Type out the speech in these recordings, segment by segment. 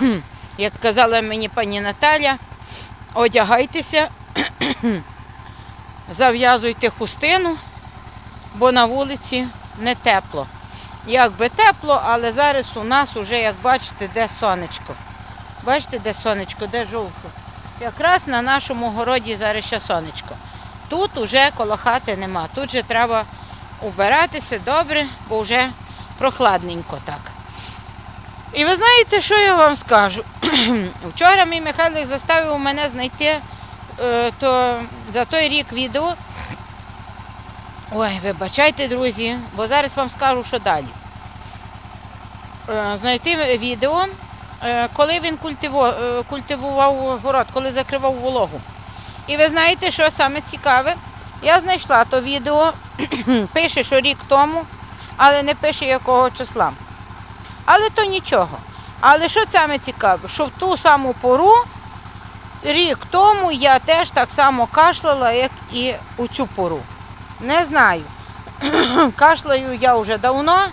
як казала мені пані Наталя, одягайтеся, зав'язуйте хустину, бо на вулиці не тепло. Якби тепло, але зараз у нас уже, як бачите, де сонечко. Бачите, де сонечко, де жовто. Якраз на нашому городі зараз ще сонечко. Тут уже коло хати нема. Тут же треба убиратися добре, бо вже прохладненько так. І ви знаєте, що я вам скажу? Вчора мій Михайлик заставив мене знайти е, то, за той рік відео. Ой, вибачайте, друзі, бо зараз вам скажу, що далі. Е, знайти відео, е, коли він культивував город, коли закривав вологу. І ви знаєте, що саме цікаве? Я знайшла то відео, пише, що рік тому, але не пише якого числа. Але то нічого. Але що саме цікаве, що в ту саму пору, рік тому, я теж так само кашляла, як і у цю пору. Не знаю. Кашляю я вже давно.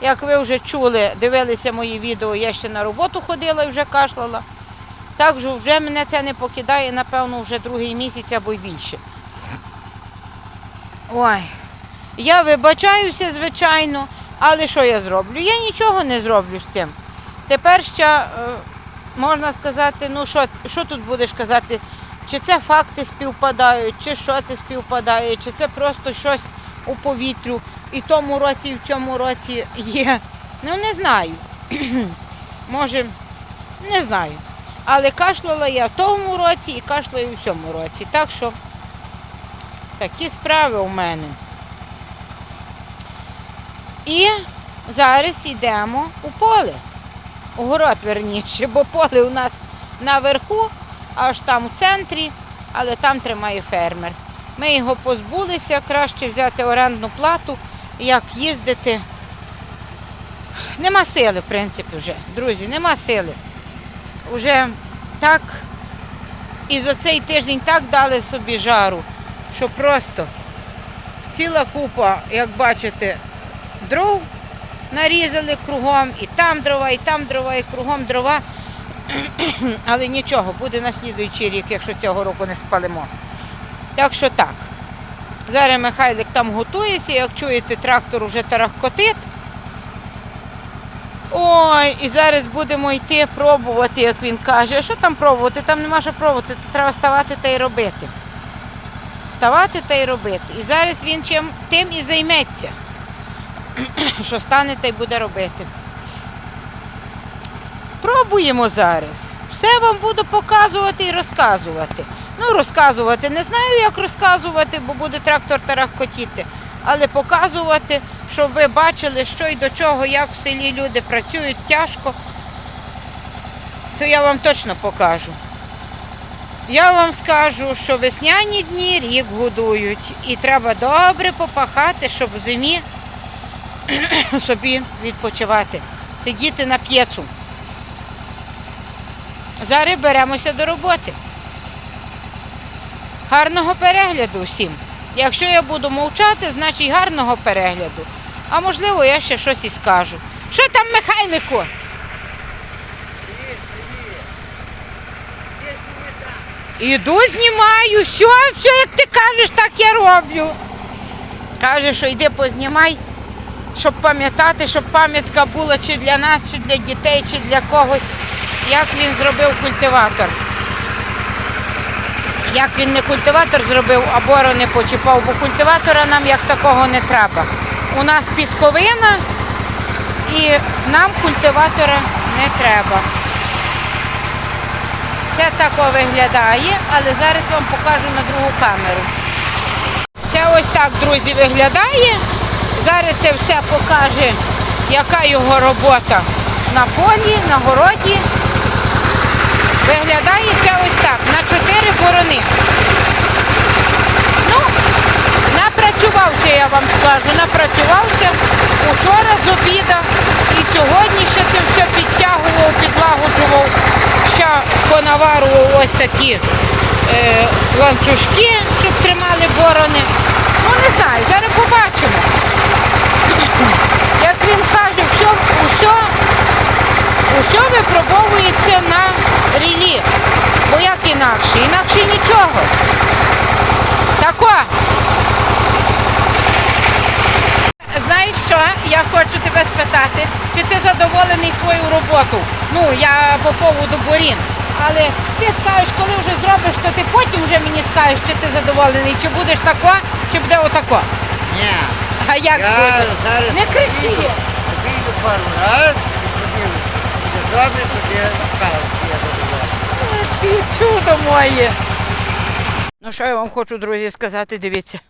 Як ви вже чули, дивилися мої відео, я ще на роботу ходила і вже кашляла. Так що вже мене це не покидає, напевно, вже другий місяць або й більше. Ой, я вибачаюся, звичайно, але що я зроблю? Я нічого не зроблю з цим. Тепер ще е, можна сказати, ну що, що тут будеш казати, чи це факти співпадають, чи що це співпадає, чи це просто щось у повітрю і в тому році, і в цьому році є. Ну не знаю. Може, не знаю. Але кашляла я в тому році і кашляю в цьому році. Так що такі справи у мене. І зараз йдемо у поле. У город верніше, бо поле у нас наверху, аж там у центрі, але там тримає фермер. Ми його позбулися, краще взяти орендну плату, як їздити. Нема сили, в принципі, вже, друзі, нема сили. Уже так і за цей тиждень так дали собі жару, що просто ціла купа, як бачите, дров нарізали кругом, і там дрова, і там дрова, і кругом дрова. Але нічого, буде на слідуючий рік, якщо цього року не спалимо. Так що так. Зараз Михайлик там готується, як чуєте, трактор уже тарахкотить. Ой, і зараз будемо йти пробувати, як він каже. А що там пробувати? Там нема що пробувати, то треба ставати та й робити. Ставати та й робити. І зараз він чим тим і займеться, що стане та й буде робити. Пробуємо зараз. Все вам буду показувати і розказувати. Ну, розказувати не знаю, як розказувати, бо буде трактор тарахкотіти. Але показувати, щоб ви бачили, що і до чого, як в селі люди працюють тяжко, то я вам точно покажу. Я вам скажу, що весняні дні рік годують і треба добре попахати, щоб в зимі собі відпочивати, сидіти на п'єцу. Зараз беремося до роботи. Гарного перегляду всім. Якщо я буду мовчати, значить гарного перегляду. А можливо, я ще щось і скажу. Що там, Михайлику? Іду, знімаю, все, все, як ти кажеш, так я роблю. Каже, що йди познімай, щоб пам'ятати, щоб пам'ятка була чи для нас, чи для дітей, чи для когось, як він зробив культиватор. Як він не культиватор зробив, а боро не почіпав, бо культиватора нам як такого не треба. У нас пісковина і нам культиватора не треба. Це тако виглядає, але зараз вам покажу на другу камеру. Це ось так, друзі, виглядає. Зараз це все покаже, яка його робота. На полі, на городі. Виглядає це ось так, на чотири борони. Ну, напрацювався, я вам скажу, напрацювався. Учора з обіда. І сьогодні ще це все підтягував, підлагоджував, ще понаварував ось такі е, ланцюжки, щоб тримали борони. Ну не знаю, зараз побачимо. Як він каже, все, усе, усе випробовується на рілі. Бо як інакше? Інакше нічого. Тако. Знаєш що? Я хочу тебе спитати, чи ти задоволений свою роботу? Ну, я по поводу борін. Але ти скажеш, коли вже зробиш, то ти потім вже мені скажеш, чи ти задоволений, чи будеш тако, чи буде отако. Ні. А як Я буде? зараз Не кричи. Обійду пару раз, і тоді буде добре, тоді скажу, що я задоволений. Ти чудо моє. Ну що я вам хочу, друзі, сказати, дивіться,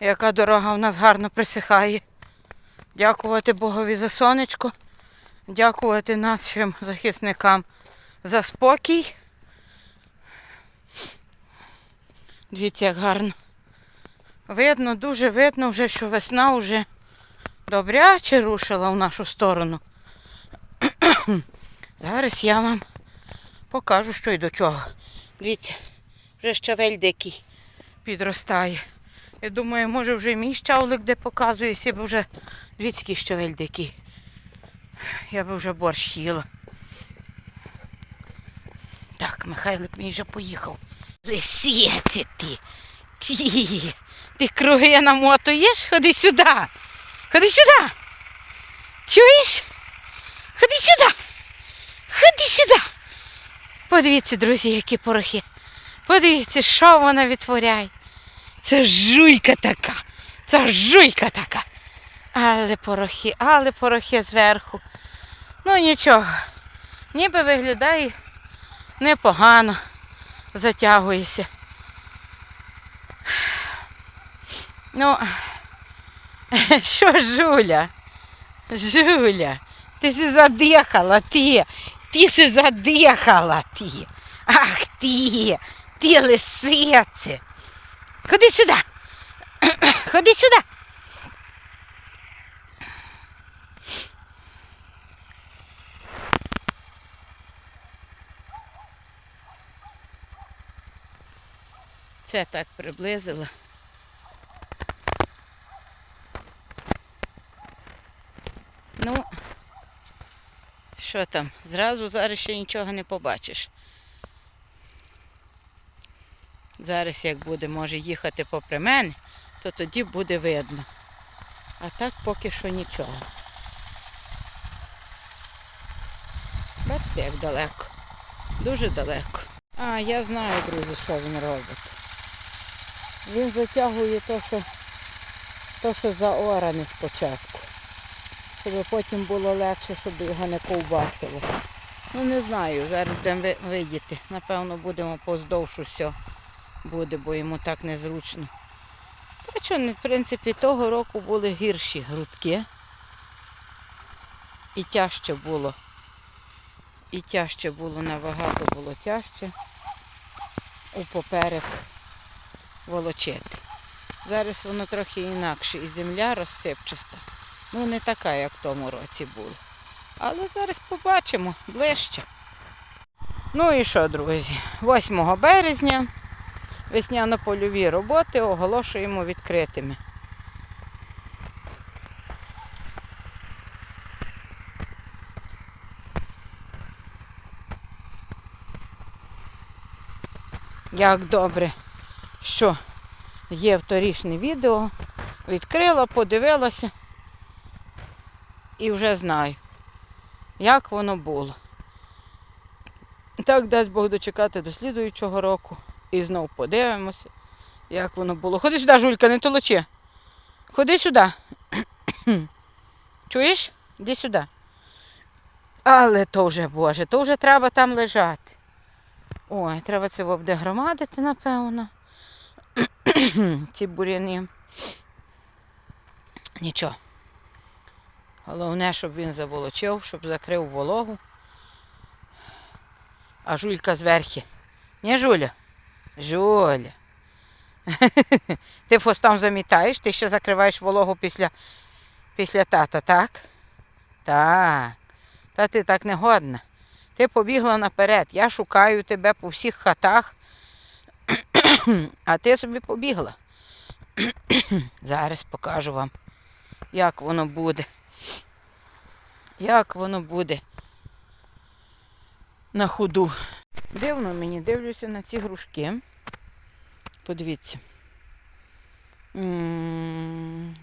яка дорога в нас гарно присихає. Дякувати Богові за сонечко, дякувати нашим захисникам за спокій. Дивіться, як гарно. Видно, дуже видно вже, що весна вже добряче рушила в нашу сторону. Зараз я вам покажу, що й до чого. Дивіться, вже щавель дикий підростає. Я думаю, може вже мій щавлик де показує, б вже дивіться, щавель дикий. Я би вже борщ їла. Так, Михайлик мій вже поїхав. Лисіці ти. Ті. Ти круги намотуєш? Ходи сюди. Ходи сюди. Чуєш? Ходи сюди. Ходи сюди. Подивіться, друзі, які порохи. Подивіться, що вона відтворяє. Це жуйка така. Це жуйка така. Але порохи, але порохи зверху. Ну нічого. Ніби виглядає непогано. Затягується. Ну, що Жуля? Жуля, ти си задихала, ти. Ти си задихала, ти. Ах ти, ти лисице. Ходи сюди. Ходи сюди. Це так приблизила. Ну, що там? Зразу зараз ще нічого не побачиш. Зараз, як буде, може, їхати попри мене, то тоді буде видно. А так поки що нічого. Бачите, як далеко. Дуже далеко. А, я знаю, друзі, що він робить. Він затягує то, що, то, що заоране спочатку. Щоб потім було легше, щоб його не ковбасило. Ну не знаю, зараз будемо видіти. Напевно, будемо поздовж усе буде, бо йому так незручно. Та що, в принципі, того року були гірші грудки. І тяжче було. І тяжче було, набагато було тяжче у поперек волочити. Зараз воно трохи інакше, і земля розсипчаста. Ну, не така, як в тому році було. Але зараз побачимо ближче. Ну і що, друзі? 8 березня весняно-польові роботи оголошуємо відкритими. Як добре, що є вторічне відео. Відкрила, подивилася і вже знаю, як воно було. Так дасть Бог дочекати до слідуючого року. І знов подивимося, як воно було. Ходи сюди, Жулька, не толочи. Ходи сюди. Чуєш? Іди сюди. Але то вже, Боже, то вже треба там лежати. Ой, треба це буде громадити, напевно. Ці буряни. Нічого. Головне, щоб він заволочив, щоб закрив вологу. А жулька зверхи. Ні, Жуля? Жуля. Ти фостом замітаєш, ти ще закриваєш вологу після, після тата, так? Так. Та ти так не годна. Ти побігла наперед. Я шукаю тебе по всіх хатах, а ти собі побігла. Зараз покажу вам, як воно буде. Як воно буде на ходу. Дивно мені, дивлюся на ці грушки. Подивіться.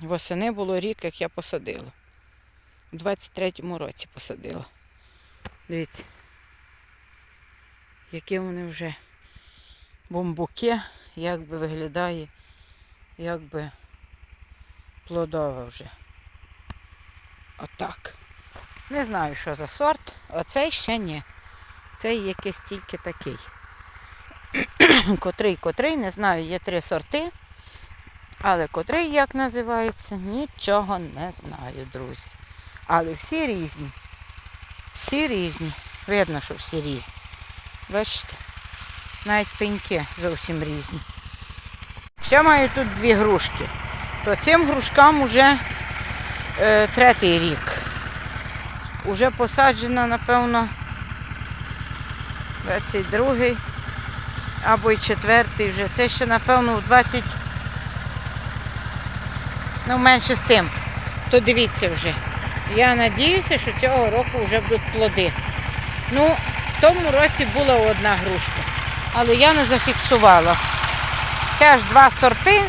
Восени було рік, як я посадила. У 23-му році посадила. Дивіться. Які вони вже бомбуки, як би виглядає, як би плодове вже. Отак. Не знаю, що за сорт. Оцей ще ні. Цей якийсь тільки такий. котрий, котрий, не знаю, є три сорти. Але котрий як називається, нічого не знаю, друзі. Але всі різні. Всі різні. Видно, що всі різні. Бачите? Навіть пеньки зовсім різні. Ще маю тут дві грушки. То цим грушкам уже е, третій рік. Уже посаджена, напевно, 22-й або й четвертий вже. Це ще, напевно, у 20. Ну, менше з тим. То дивіться вже. Я надіюся, що цього року вже будуть плоди. Ну, в тому році була одна грушка, але я не зафіксувала. Теж два сорти.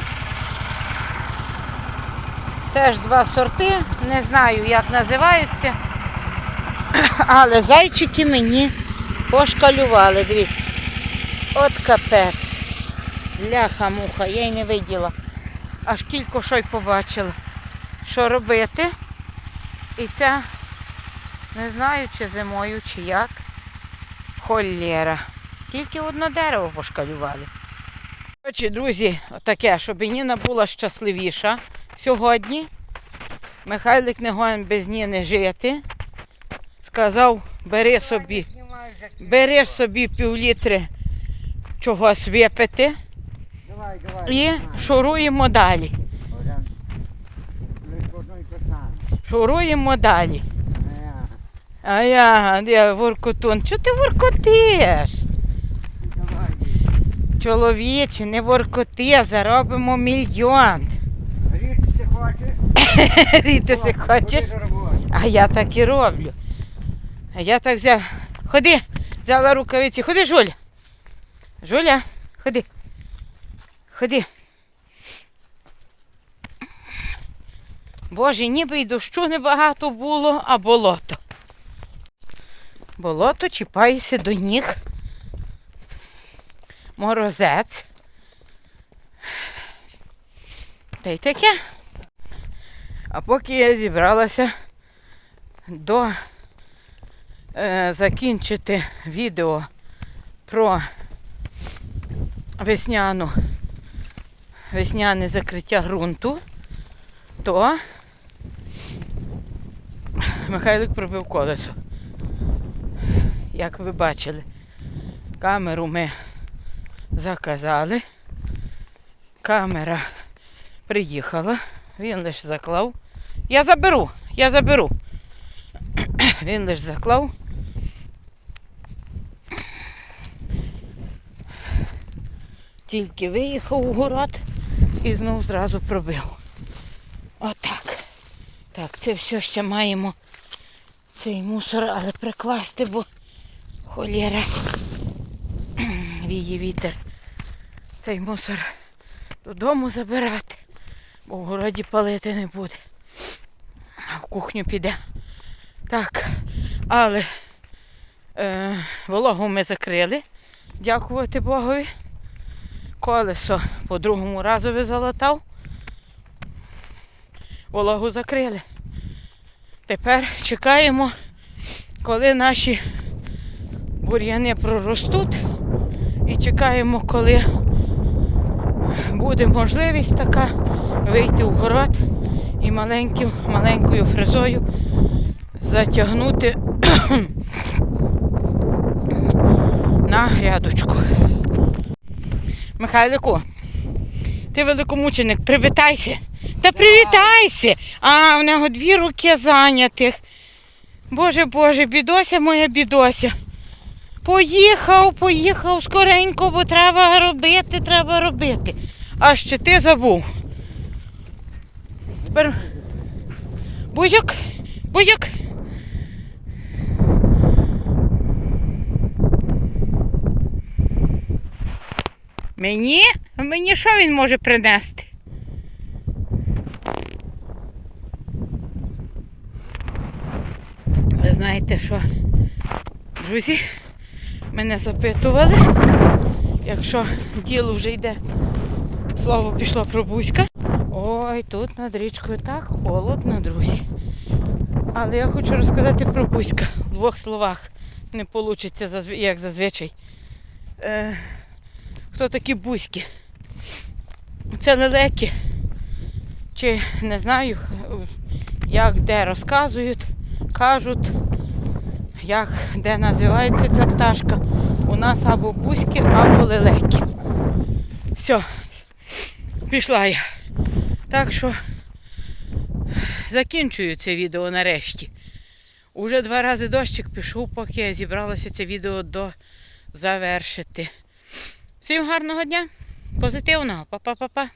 Теж два сорти. Не знаю, як називаються. Але зайчики мені пошкалювали, дивіться. От капець. Ляха-муха, я й не виділа. Аж кілько що й побачила. Що робити? І ця, не знаю, чи зимою, чи як. Холєра. Тільки одне дерево пошкалювали. Коротше, друзі, отаке, щоб Ніна була щасливіша сьогодні. Михайлик не гонен без Ніни жити. Сказав, бери собі, бери собі півлітри чогось випити і шуруємо далі. Шуруємо далі. А я, я воркотун. Чого ти воркотиш? Чоловіче, не воркоти, заробимо мільйон. Річці хочеш? Рітися хочеш? А я так і роблю. А я так взяв. Ходи, взяла рукавиці. Ходи, Жуля. Жуля, ходи. Ходи. Боже, ніби й дощу небагато було, а болото. Болото чіпається до ніг. Морозець. Та й таке. А поки я зібралася до е, закінчити відео про весняну, весняне закриття ґрунту, то Михайлик пробив колесо. Як ви бачили, камеру ми заказали. Камера приїхала, він лише заклав. Я заберу, я заберу. Він лише заклав. Тільки виїхав у город і знову зразу пробив. Отак. Так, це все ще маємо цей мусор, але прикласти, бо холєра віє вітер. Цей мусор додому забирати, бо в городі палити не буде. В кухню піде. Так, але е, вологу ми закрили, дякувати Богові. Колесо по другому разові залатав. Вологу закрили. Тепер чекаємо, коли наші бур'яни проростуть. І чекаємо, коли буде можливість така вийти в город і маленьким, маленькою фрезою затягнути на грядочку. Михайлику, ти великомученик, привітайся. Та привітайся! А, в нього дві руки зайнятих. Боже Боже, бідося моя бідося. Поїхав, поїхав скоренько, бо треба робити, треба робити. А ще ти забув. Тепер... Бузюк, бузюк. Мені? Мені що він може принести? Ви знаєте, що Друзі, мене запитували, якщо діло вже йде, слово про Бузька. Ой, тут над річкою так холодно, друзі. Але я хочу розказати про Бузька в двох словах. Не вийде, як зазвичай. Е, хто такі Бузьки? Це лелеки. Чи не знаю, як де розказують, кажуть, як де називається ця пташка. У нас або бузьки, або лелеки. Все, пішла я. Так що закінчую це відео нарешті. Уже два рази дощик пішов, поки я зібралася це відео до завершити. Всім гарного дня, позитивного, па-па-па-па.